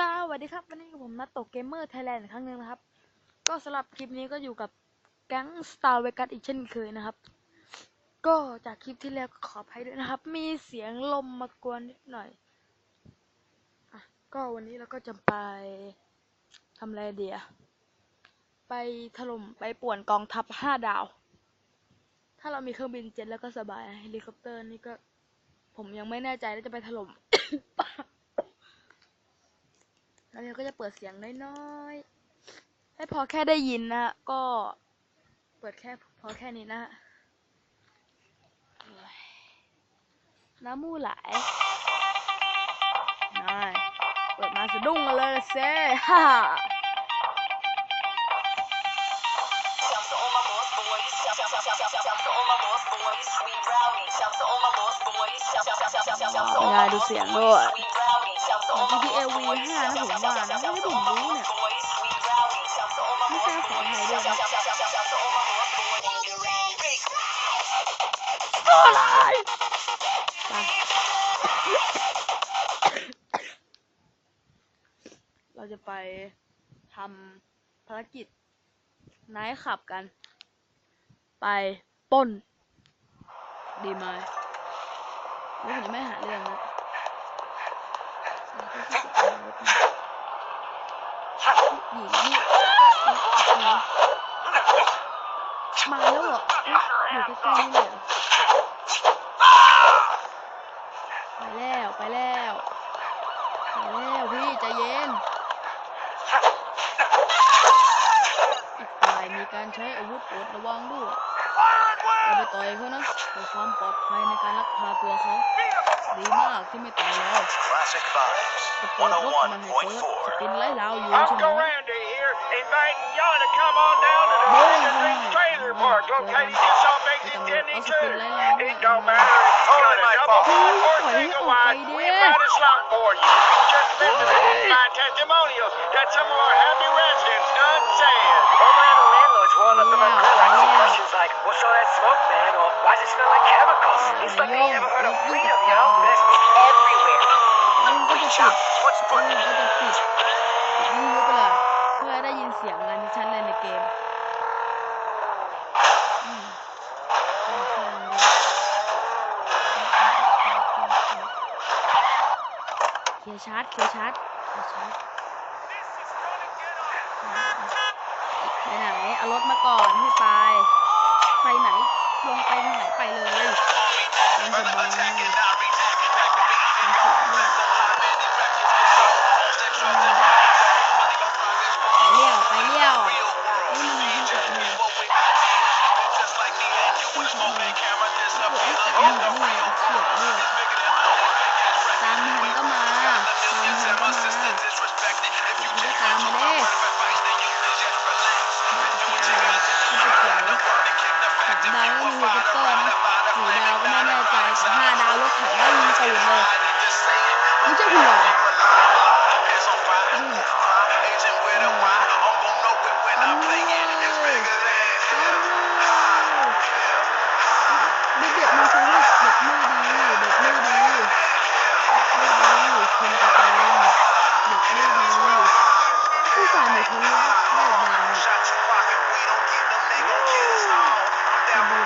สวัสดีครับ วันนี้ผมนัดตกเกมเมอร์ไทยแลนด์อีกครั้งหนึ่งนะครับ ก็สำหรับคลิปนี้ก็อยู่กับแก๊ง Star Vegas อีกเช่นเคยนะครับ ก็จากคลิปที่แล้วก็ขออภัยด้วยนะครับ มีเสียงลมมากวนนิดหน่อยอะก็วันนี้เราก็จะไปทำอะไรเดียไปถล่มไปป่วนกองทัพห้าดาว ถ้าเรามีเครื่องบินเจ็ตแล้วก็สบายเฮลิคอปเตอร์นี่ก็ ผมยังไม่แน่ใจว่าจะไปถล่ม แล้วเราก็จะเปิดเสียงน้อยๆ ให้พอแค่ได้ยินนะ ก็เปิดแค่พอแค่นี้นะโอ้ยน้ำมูกไหลน้อยเปิดมาสะดุ้งกันเลยเซ่ฮ่า Shouts to all my boss boys. Shout, shout, shout, shout, shout, shout to all my boss boys. We rowdy. Shouts to all my boss boys. Shout, shout, shout, shout, shout, shout to all เวลา my ดู boss เสียง boys. ด้วย ของ GTA V 5นะผมว่านะถ้าที่ผมรู้เนี่ยไม่ทราบของไทยด้วยนะอะไรเราจะไปทำภารกิจไนท์ขับกัน ไปป้น ดีไหมไม่ถึงไม่หาเรื่องนะ หญิงนี่มาแล้วเหรออยู่ใกล้ๆนี่เลยเหรอไปแล้วไปแล้วไปแล้วพี่ใจเย็นอีกฝ่ายมีการใช้อาวุธโปรดระวังด้วยอย่าไปต่อยเขานะเพื่อความปลอดภัยในการรักษาตัวเขา ดีมากที่ไม่ต่อยเรา Classic vibes. จะเปิดรถมันให้เปิดสปินไล่เราอยู่ใช่ Uncle ไหม Randy here, inviting y'all to come on down to the Boy, Pleasant Street boy. Trailer Park, located just off exit 10 It don't matter if he's Totally got a my double fault. wide or Boy, single oh, wide. idea. We've got a slot for you. Just listen to these fine testimonials that some of our happy residents done said. Over at the landlord's rolling up in my Yeah, grill, I see yeah. questions like, what's all that smoke, man? Or why does it smell like chemicals? It's like they Yeah, never heard of yeah, freedom, yeah. you know? There's smoke everywhere. มันก็จะปิด Chop. What's มัน putting ก็จะปิดปิดวิทยุไปเลยเพื่อได้ยินเสียงกันที่ชัดเลยในเกมอืมเคลียร์ชาร์จเคลียร์ชาร์จเคลียร์ชาร์จไปไหน เอา รถมาก่อนให้ไป ไปไหน ลงไปทางไหนไปเลย ตัว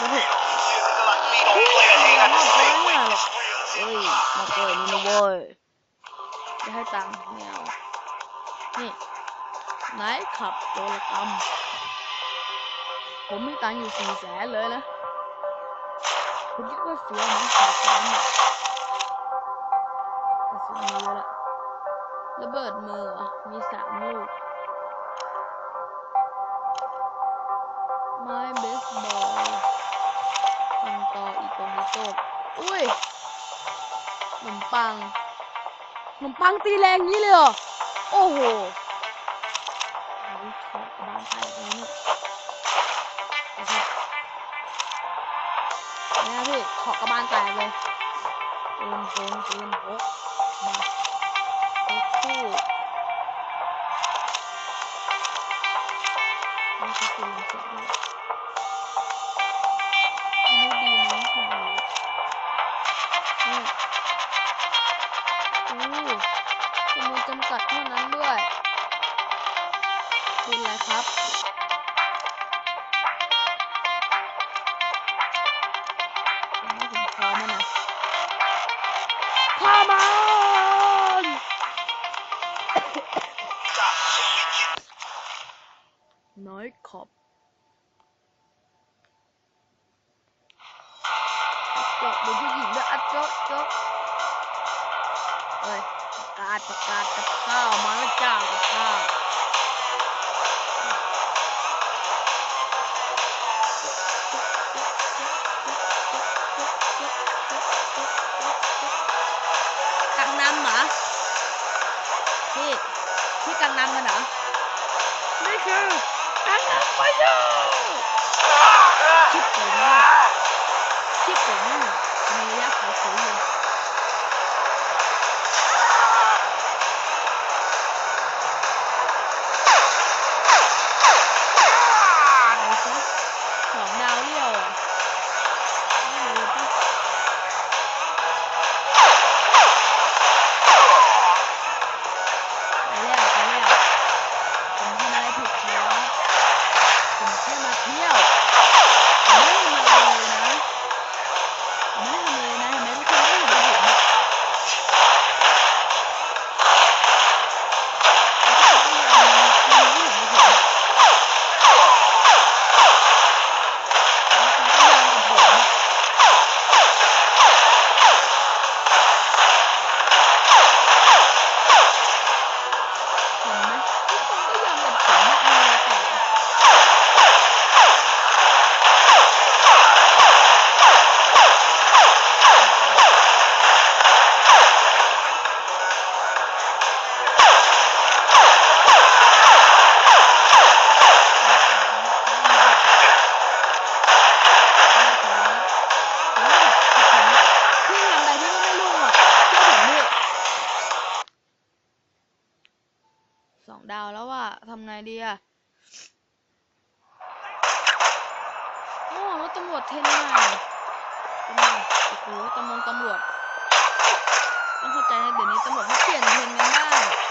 ซะเถอะไม่ยอมมอบตัวง่ายหรอกเอ้ยมาเกิดนี่นะเว้ยจะให้ตังค์ไม่เอานี่ไหนขับโจรกรรมผมมีตังค์อยู่สี่แสนเลยนะคุณคิดว่าเสียไหมสี่แสนเนี่ยแต่เสียมือละระเบิดมือมีสามลูก ปังตีแรงนี้เลยเหรอ โอ้โหโอ้ยขอกระบาลตกเลยเนี่นะครับนี่ยพี่ขอกระบาลแตกเลยปืนปืนปืนพกมาพกคู่ไม่ใช่ปืนเสียด้วยอันนี้ดีไหมไม่รู้นี่ จำนวนจำกัดเท่านั้นด้วยปืนอะไรครับ ไม่ถึงพร้อมอะนะ Come on น้อยขอบ ศประกาศกับข้าวมาแล้วจ้ากับข้าวกังนำเหรอพี่พี่กังนำกันเหรอนี่คือกังนำไปแล้วชิปเป๋งมชิปเป๋งมากในระยะเผาขนเลย ดาวแล้วว่ะทำไงดีอะโอ้รถตำรวจเท่มากเป็นไงโอ้โหตำรวจตำรวจต้องเข้าใจนะเดี๋ยวนี้ตำรวจเขาเปลี่ยนเทนกันได้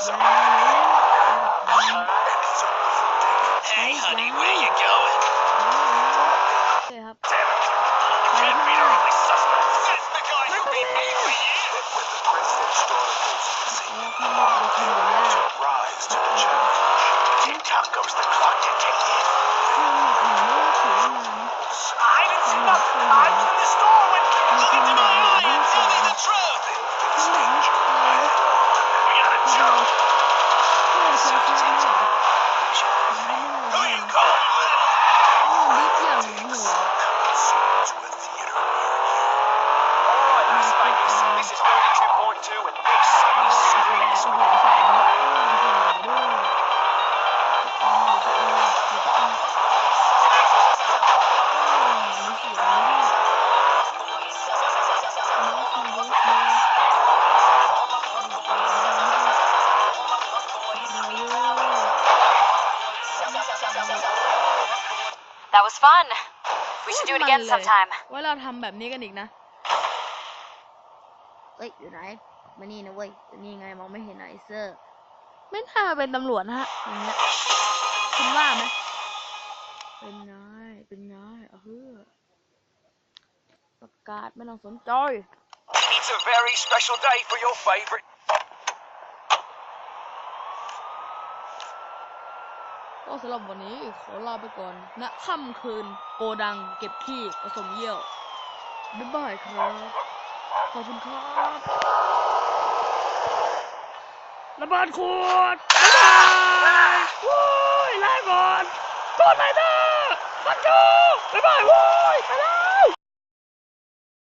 Hey, honey, where you going? โอเคครับ Damn it. ไป Can't ข้าง be ห the น้า only suspect. That's the guy มัน who ไป beat แน่ me for you. แล้วข้างนอกจะทำอย่างยาก Rise to the challenge. Tick tock goes the clock, detective. ข้า fun. We should do it มัน again เลย sometime. ว่าเราทำแบบนี้กันอีกนะเฮ้ยอยู่ไหน มานี่นะเว้ยอยู่นี่ไงมองไม่เห็นไอเซอร์ ไม่น่าเป็นตำรวจนะฮะอย่างเงี้ยคุณว่าไหมเป็นไงเป็นไงเออประกาศไม่ต้องสนใจ It's a very special day for your favourite. ก็สำหรับวันนี้ขอลาไปก่อนณค่ำคืนโกดังเก็บขี้ผสมเยี่ยว บ๊ายบายครับ ขอบคุณครับระเบิดขวดบ๊ายบายวู้ยลาก่อนกดไลค์เด้อฟันจูบ๊ายบายวู้ยไปแล้ว